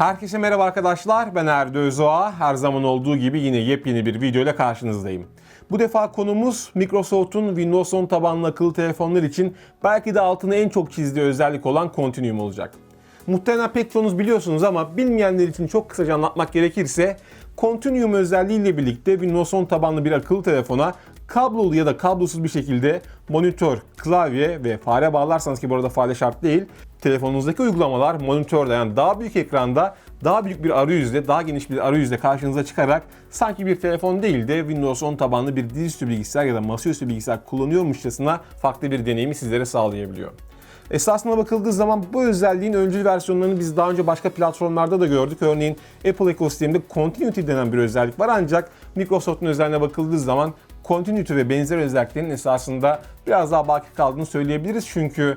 Herkese merhaba arkadaşlar. Ben Erdo Özoğa. Her zaman olduğu gibi yine yepyeni bir video ile karşınızdayım. Bu defa konumuz Microsoft'un Windows 10 tabanlı akıllı telefonlar için belki de altını en çok çizdiği özellik olan Continuum olacak. Muhtemelen pek çoğunuz biliyorsunuz ama bilmeyenler için çok kısaca anlatmak gerekirse Continuum özelliğiyle birlikte Windows 10 tabanlı bir akıllı telefona kablolu ya da kablosuz bir şekilde monitör, klavye ve fare bağlarsanız ki bu arada fare şart değil, telefonunuzdaki uygulamalar monitörde yani daha büyük ekranda daha büyük bir arayüzde, daha geniş bir arayüzde karşınıza çıkarak sanki bir telefon değil de Windows 10 tabanlı bir dizüstü bilgisayar ya da masaüstü bilgisayar kullanıyormuşçasına farklı bir deneyimi sizlere sağlayabiliyor. Esasına bakıldığı zaman bu özelliğin öncül versiyonlarını biz daha önce başka platformlarda da gördük. Örneğin Apple ekosisteminde Continuity denen bir özellik var ancak Microsoft'un özelliğine bakıldığı zaman Continuity ve benzer özelliklerin esasında biraz daha baki kaldığını söyleyebiliriz. Çünkü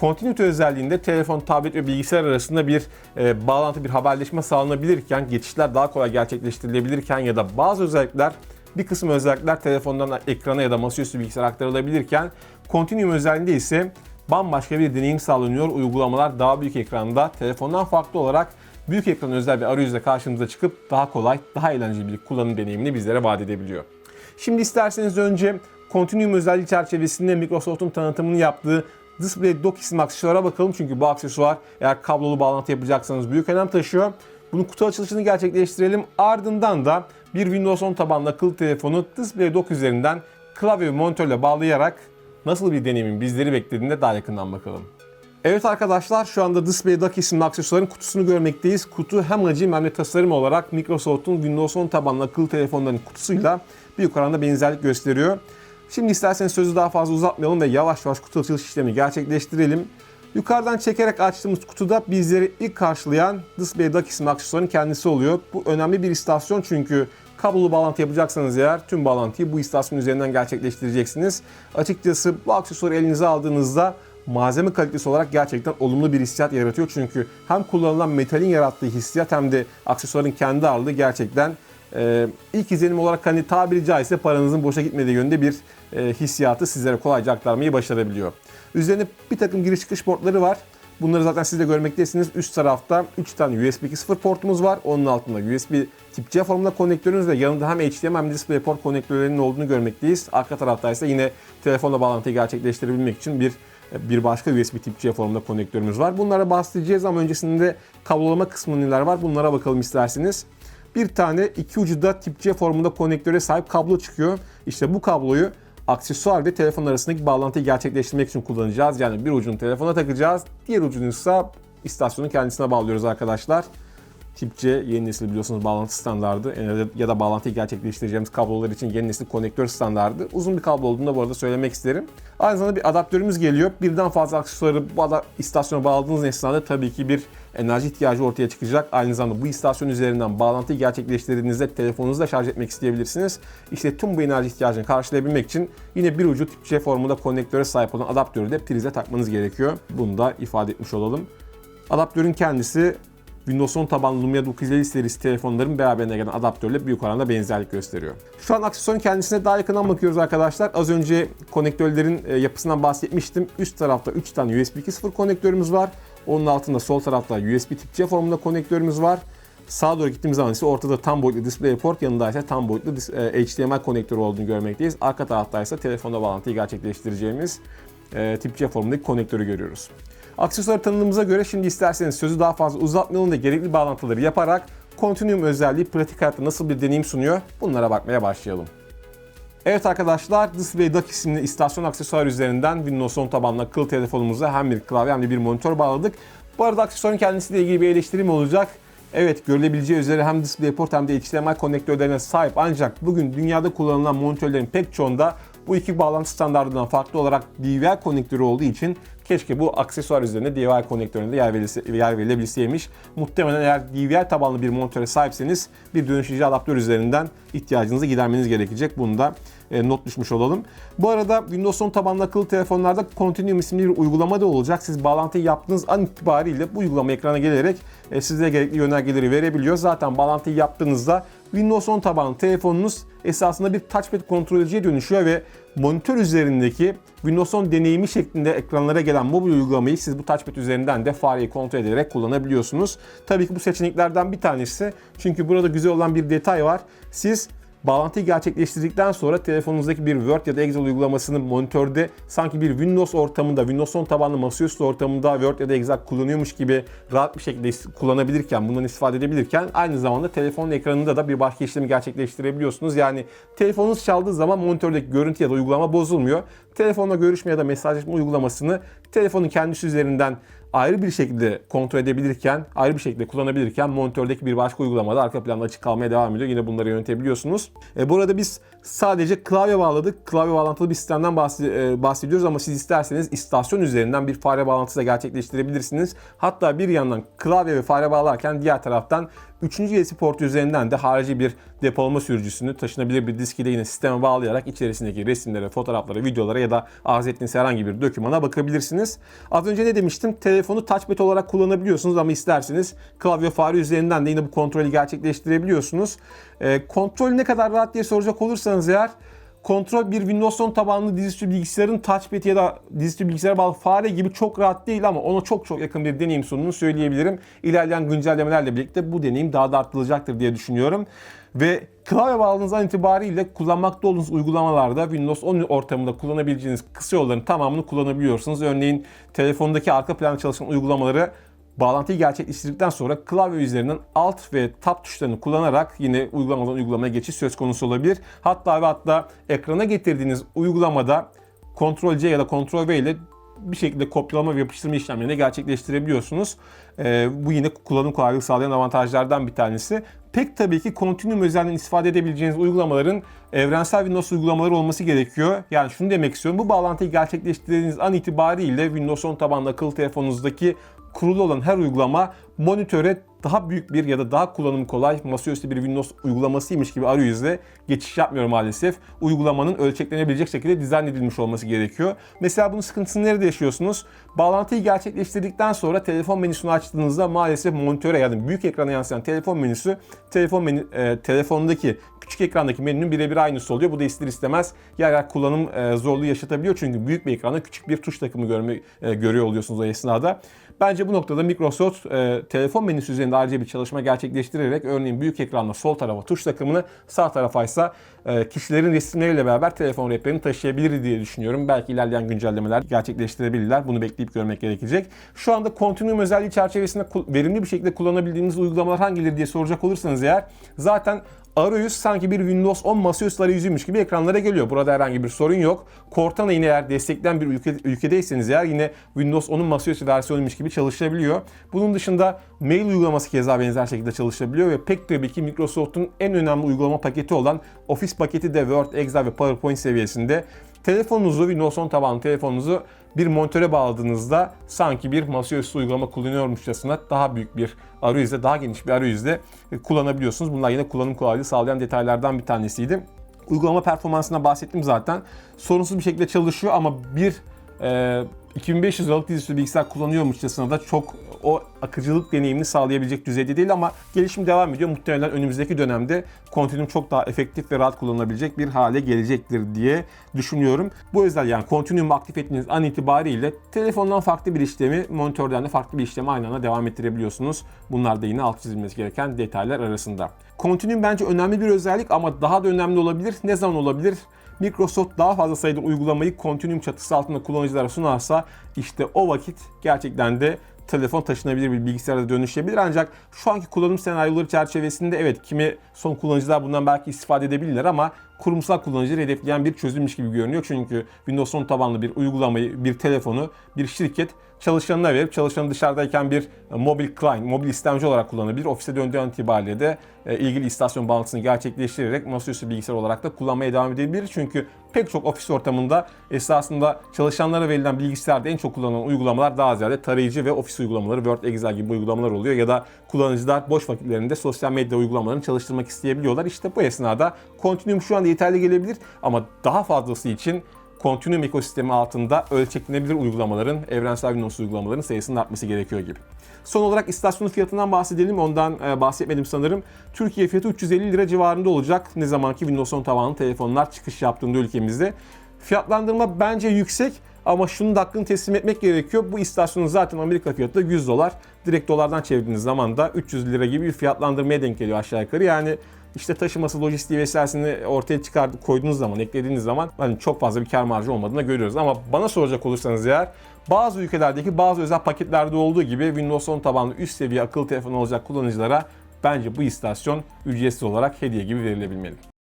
Continuity özelliğinde telefon, tablet ve bilgisayar arasında bir e, bağlantı, bir haberleşme sağlanabilirken, geçişler daha kolay gerçekleştirilebilirken ya da bazı özellikler bir kısım özellikler telefondan ekrana ya da masaüstü bilgisayara aktarılabilirken Continuum özelliğinde ise bambaşka bir deneyim sağlanıyor. Uygulamalar daha büyük ekranda telefondan farklı olarak büyük ekran özel bir arayüzle karşımıza çıkıp daha kolay, daha eğlenceli bir kullanım deneyimini bizlere vaat edebiliyor. Şimdi isterseniz önce Continuum özelliği çerçevesinde Microsoft'un tanıtımını yaptığı Display Dock isimli aksesuara bakalım çünkü bu aksesuar eğer kablolu bağlantı yapacaksanız büyük önem taşıyor. Bunun kutu açılışını gerçekleştirelim. Ardından da bir Windows 10 tabanlı akıllı telefonu Display Dock üzerinden klavye ve monitörle bağlayarak nasıl bir deneyimin bizleri beklediğinde daha yakından bakalım. Evet arkadaşlar şu anda Display Dock isimli aksesuarın kutusunu görmekteyiz. Kutu hem hacim hem de tasarım olarak Microsoft'un Windows 10 tabanlı akıllı telefonların kutusuyla büyük oranda benzerlik gösteriyor. Şimdi isterseniz sözü daha fazla uzatmayalım ve yavaş yavaş kutu açılış işlemi gerçekleştirelim. Yukarıdan çekerek açtığımız kutuda bizleri ilk karşılayan Display Dock isimli aksesuarın kendisi oluyor. Bu önemli bir istasyon çünkü kablolu bağlantı yapacaksanız eğer tüm bağlantıyı bu istasyon üzerinden gerçekleştireceksiniz. Açıkçası bu aksesuarı elinize aldığınızda malzeme kalitesi olarak gerçekten olumlu bir hissiyat yaratıyor. Çünkü hem kullanılan metalin yarattığı hissiyat hem de aksesuarın kendi ağırlığı gerçekten e, ilk izlenim olarak hani tabiri caizse paranızın boşa gitmediği yönde bir e, hissiyatı sizlere kolayca aktarmayı başarabiliyor. Üzerine bir takım giriş çıkış portları var. Bunları zaten siz de görmektesiniz. Üst tarafta 3 tane USB 2.0 portumuz var. Onun altında USB tip C formunda konnektörümüz ve yanında hem HDMI hem DisplayPort konnektörlerinin olduğunu görmekteyiz. Arka tarafta ise yine telefonla bağlantıyı gerçekleştirebilmek için bir bir başka USB tip C formunda konnektörümüz var. Bunlara bahsedeceğiz ama öncesinde kablolama kısmında neler var bunlara bakalım isterseniz. Bir tane iki ucu da tip C formunda konektöre sahip kablo çıkıyor. İşte bu kabloyu aksesuar ve telefon arasındaki bağlantıyı gerçekleştirmek için kullanacağız. Yani bir ucunu telefona takacağız, diğer ucunu ise istasyonun kendisine bağlıyoruz arkadaşlar. Tip C yeni nesil biliyorsunuz bağlantı standardı ya da bağlantıyı gerçekleştireceğimiz kablolar için yeni nesil konektör standardı. Uzun bir kablo olduğunu da bu arada söylemek isterim. Aynı zamanda bir adaptörümüz geliyor. Birden fazla aksesuarı bu istasyona bağladığınız esnada tabii ki bir enerji ihtiyacı ortaya çıkacak. Aynı zamanda bu istasyon üzerinden bağlantıyı gerçekleştirdiğinizde telefonunuzu da şarj etmek isteyebilirsiniz. İşte tüm bu enerji ihtiyacını karşılayabilmek için yine bir ucu tip C formunda konektöre sahip olan adaptörü de prize takmanız gerekiyor. Bunu da ifade etmiş olalım. Adaptörün kendisi Windows 10 tabanlı Lumia 950 serisi telefonların beraberinde gelen adaptörle büyük oranda benzerlik gösteriyor. Şu an aksesuarın kendisine daha yakından bakıyoruz arkadaşlar. Az önce konektörlerin e, yapısından bahsetmiştim. Üst tarafta 3 tane USB 2.0 konektörümüz var. Onun altında sol tarafta USB tip C formunda konektörümüz var. Sağa doğru gittiğimiz zaman ise ortada tam boyutlu DisplayPort, yanında ise tam boyutlu HDMI konektörü olduğunu görmekteyiz. Arka tarafta ise telefonda bağlantıyı gerçekleştireceğimiz e, tip C formundaki konektörü görüyoruz. Aksesuarı tanımımıza göre şimdi isterseniz sözü daha fazla uzatmayalım da gerekli bağlantıları yaparak Continuum özelliği pratik hayatta nasıl bir deneyim sunuyor bunlara bakmaya başlayalım. Evet arkadaşlar Display Dock isimli istasyon aksesuar üzerinden Windows 10 tabanlı akıllı telefonumuza hem bir klavye hem de bir monitör bağladık. Bu arada aksesuarın kendisiyle ilgili bir eleştirim olacak. Evet görülebileceği üzere hem DisplayPort hem de HDMI konektörlerine sahip ancak bugün dünyada kullanılan monitörlerin pek çoğunda bu iki bağlantı standartından farklı olarak DVI konektörü olduğu için keşke bu aksesuar üzerine DVI konektöründe yer, verilse, yer verilebilseymiş. Muhtemelen eğer DVI tabanlı bir monitöre sahipseniz bir dönüştürücü adaptör üzerinden ihtiyacınızı gidermeniz gerekecek. Bunu da not düşmüş olalım. Bu arada Windows 10 tabanlı akıllı telefonlarda Continuum isimli bir uygulama da olacak. Siz bağlantıyı yaptığınız an itibariyle bu uygulama ekrana gelerek e, size gerekli yönergeleri verebiliyor. Zaten bağlantıyı yaptığınızda Windows 10 tabanlı telefonunuz esasında bir touchpad kontrolcüye dönüşüyor ve monitör üzerindeki Windows 10 deneyimi şeklinde ekranlara gelen mobil uygulamayı siz bu touchpad üzerinden de fareyi kontrol ederek kullanabiliyorsunuz. Tabii ki bu seçeneklerden bir tanesi. Çünkü burada güzel olan bir detay var. Siz Bağlantıyı gerçekleştirdikten sonra telefonunuzdaki bir Word ya da Excel uygulamasını monitörde sanki bir Windows ortamında, Windows 10 tabanlı masaüstü ortamında Word ya da Excel kullanıyormuş gibi rahat bir şekilde kullanabilirken, bundan istifade edebilirken aynı zamanda telefonun ekranında da bir başka işlemi gerçekleştirebiliyorsunuz. Yani telefonunuz çaldığı zaman monitördeki görüntü ya da uygulama bozulmuyor. Telefonla görüşme ya da mesajlaşma uygulamasını telefonun kendisi üzerinden ayrı bir şekilde kontrol edebilirken, ayrı bir şekilde kullanabilirken monitördeki bir başka uygulamada arka planda açık kalmaya devam ediyor. Yine bunları yönetebiliyorsunuz. E, bu arada biz sadece klavye bağladık. Klavye bağlantılı bir sistemden e, bahsediyoruz ama siz isterseniz istasyon üzerinden bir fare bağlantısı da gerçekleştirebilirsiniz. Hatta bir yandan klavye ve fare bağlarken diğer taraftan 3. USB portu üzerinden de harici bir depolama sürücüsünü taşınabilir bir diski de yine sisteme bağlayarak içerisindeki resimlere, fotoğraflara, videolara ya da arz ettiğiniz herhangi bir dokümana bakabilirsiniz. Az önce ne demiştim? Telefonu touchpad olarak kullanabiliyorsunuz ama isterseniz klavye fare üzerinden de yine bu kontrolü gerçekleştirebiliyorsunuz. E, kontrol ne kadar rahat diye soracak olursanız eğer kontrol bir Windows 10 tabanlı dizüstü bilgisayarın touchpad ya da dizüstü bilgisayara bağlı fare gibi çok rahat değil ama ona çok çok yakın bir deneyim sunduğunu söyleyebilirim. İlerleyen güncellemelerle birlikte bu deneyim daha da arttırılacaktır diye düşünüyorum. Ve klavye bağladığınızdan itibariyle kullanmakta olduğunuz uygulamalarda Windows 10 ortamında kullanabileceğiniz kısa yolların tamamını kullanabiliyorsunuz. Örneğin telefondaki arka planda çalışan uygulamaları bağlantıyı gerçekleştirdikten sonra klavye üzerinden Alt ve Tab tuşlarını kullanarak yine uygulamadan uygulamaya geçiş söz konusu olabilir. Hatta ve hatta ekrana getirdiğiniz uygulamada Ctrl C ya da Ctrl V ile bir şekilde kopyalama ve yapıştırma işlemlerini gerçekleştirebiliyorsunuz. Ee, bu yine kullanım kolaylığı sağlayan avantajlardan bir tanesi. Pek tabii ki Continuum özelliğinden istifade edebileceğiniz uygulamaların evrensel Windows uygulamaları olması gerekiyor. Yani şunu demek istiyorum. Bu bağlantıyı gerçekleştirdiğiniz an itibariyle Windows 10 tabanlı akıllı telefonunuzdaki kurulu olan her uygulama monitöre daha büyük bir ya da daha kullanım kolay masaüstü bir Windows uygulamasıymış gibi arayüzle geçiş yapmıyor maalesef. Uygulamanın ölçeklenebilecek şekilde dizayn edilmiş olması gerekiyor. Mesela bunun sıkıntısını nerede yaşıyorsunuz? Bağlantıyı gerçekleştirdikten sonra telefon menüsünü açtığınızda maalesef monitöre yani büyük ekrana yansıyan telefon menüsü telefon menü, e, telefondaki küçük ekrandaki menünün birebir aynısı oluyor. Bu da ister istemez yer yer kullanım e, zorluğu yaşatabiliyor. Çünkü büyük bir ekranda küçük bir tuş takımı görme, e, görüyor oluyorsunuz o esnada. Bence bu noktada Microsoft e, telefon menüsü üzerinde ayrıca bir çalışma gerçekleştirerek örneğin büyük ekranda sol tarafa tuş takımını sağ tarafa ise e, kişilerin resimleriyle beraber telefon rehberini taşıyabilir diye düşünüyorum. Belki ilerleyen güncellemeler gerçekleştirebilirler. Bunu bekleyip görmek gerekecek. Şu anda Continuum özelliği çerçevesinde verimli bir şekilde kullanabildiğiniz uygulamalar hangileri diye soracak olursanız eğer zaten arayüz sanki bir Windows 10 masaüstü arayüzüymüş gibi ekranlara geliyor. Burada herhangi bir sorun yok. Cortana yine eğer destekleyen bir ülke, ülkedeyseniz eğer yine Windows 10'un masaüstü versiyonuymuş gibi çalışabiliyor. Bunun dışında mail uygulaması keza benzer şekilde çalışabiliyor ve pek tabii ki Microsoft'un en önemli uygulama paketi olan Office paketi de Word, Excel ve PowerPoint seviyesinde. Telefonunuzu, Windows 10 tabanlı telefonunuzu bir monitöre bağladığınızda sanki bir masaüstü uygulama kullanıyormuşçasına daha büyük bir arayüzle, daha geniş bir arayüzle kullanabiliyorsunuz. Bunlar yine kullanım kolaylığı sağlayan detaylardan bir tanesiydi. Uygulama performansına bahsettim zaten. Sorunsuz bir şekilde çalışıyor ama bir e, 2500 liralık dizüstü bilgisayar kullanıyormuşçasına da çok o akıcılık deneyimini sağlayabilecek düzeyde değil ama gelişim devam ediyor. Muhtemelen önümüzdeki dönemde Continuum çok daha efektif ve rahat kullanılabilecek bir hale gelecektir diye düşünüyorum. Bu özel yani Continuum'u aktif ettiğiniz an itibariyle telefondan farklı bir işlemi, monitörden de farklı bir işlemi aynı anda devam ettirebiliyorsunuz. Bunlar da yine alt çizilmesi gereken detaylar arasında. Continuum bence önemli bir özellik ama daha da önemli olabilir. Ne zaman olabilir? Microsoft daha fazla sayıda uygulamayı Continuum çatısı altında kullanıcılara sunarsa işte o vakit gerçekten de telefon taşınabilir bir bilgisayara dönüşebilir. Ancak şu anki kullanım senaryoları çerçevesinde evet kimi son kullanıcılar bundan belki istifade edebilirler ama kurumsal kullanıcıları hedefleyen bir çözülmüş gibi görünüyor. Çünkü Windows 10 tabanlı bir uygulamayı, bir telefonu bir şirket çalışanına verip çalışanı dışarıdayken bir mobil client, mobil istemci olarak kullanabilir. Ofise döndüğü an itibariyle de e, ilgili istasyon bağlantısını gerçekleştirerek masaüstü bilgisayar olarak da kullanmaya devam edebilir. Çünkü pek çok ofis ortamında esasında çalışanlara verilen bilgisayarda en çok kullanılan uygulamalar daha ziyade tarayıcı ve ofis uygulamaları, Word, Excel gibi uygulamalar oluyor. Ya da kullanıcılar boş vakitlerinde sosyal medya uygulamalarını çalıştırmak isteyebiliyorlar. İşte bu esnada Continuum şu anda yeterli gelebilir ama daha fazlası için Continuum ekosistemi altında ölçeklenebilir uygulamaların, evrensel Windows uygulamaların sayısının artması gerekiyor gibi. Son olarak istasyonun fiyatından bahsedelim. Ondan e, bahsetmedim sanırım. Türkiye fiyatı 350 lira civarında olacak. Ne zamanki Windows 10 tabanlı telefonlar çıkış yaptığında ülkemizde. Fiyatlandırma bence yüksek ama şunun da hakkını teslim etmek gerekiyor. Bu istasyonun zaten Amerika fiyatı da 100 dolar. Direkt dolardan çevirdiğiniz zaman da 300 lira gibi bir fiyatlandırmaya denk geliyor aşağı yukarı. Yani işte taşıması, lojistiği vesairesini ortaya çıkardık, koyduğunuz zaman, eklediğiniz zaman hani çok fazla bir kar marjı olmadığını görüyoruz. Ama bana soracak olursanız eğer bazı ülkelerdeki bazı özel paketlerde olduğu gibi Windows 10 tabanlı üst seviye akıllı telefon olacak kullanıcılara bence bu istasyon ücretsiz olarak hediye gibi verilebilmeli.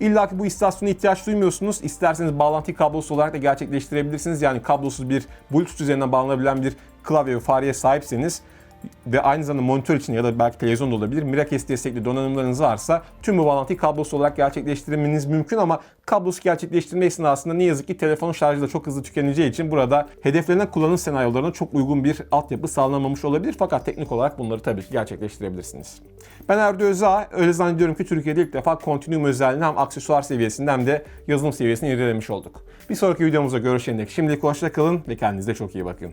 İlla ki bu istasyona ihtiyaç duymuyorsunuz. İsterseniz bağlantıyı kablosuz olarak da gerçekleştirebilirsiniz. Yani kablosuz bir Bluetooth üzerinden bağlanabilen bir klavye ve fareye sahipseniz ve aynı zamanda monitör için ya da belki televizyon da olabilir. Miracast destekli donanımlarınız varsa tüm bu bağlantıyı kablosuz olarak gerçekleştirmeniz mümkün ama kablosuz gerçekleştirme esnasında ne yazık ki telefonun şarjı da çok hızlı tükeneceği için burada hedeflenen kullanım senaryolarına çok uygun bir altyapı sağlanamamış olabilir. Fakat teknik olarak bunları tabii ki gerçekleştirebilirsiniz. Ben Erdo Özağ. Öyle zannediyorum ki Türkiye'de ilk defa Continuum özelliğini hem aksesuar seviyesinde hem de yazılım seviyesinde irdelemiş olduk. Bir sonraki videomuzda görüşene dek şimdilik hoşça kalın ve kendinize çok iyi bakın.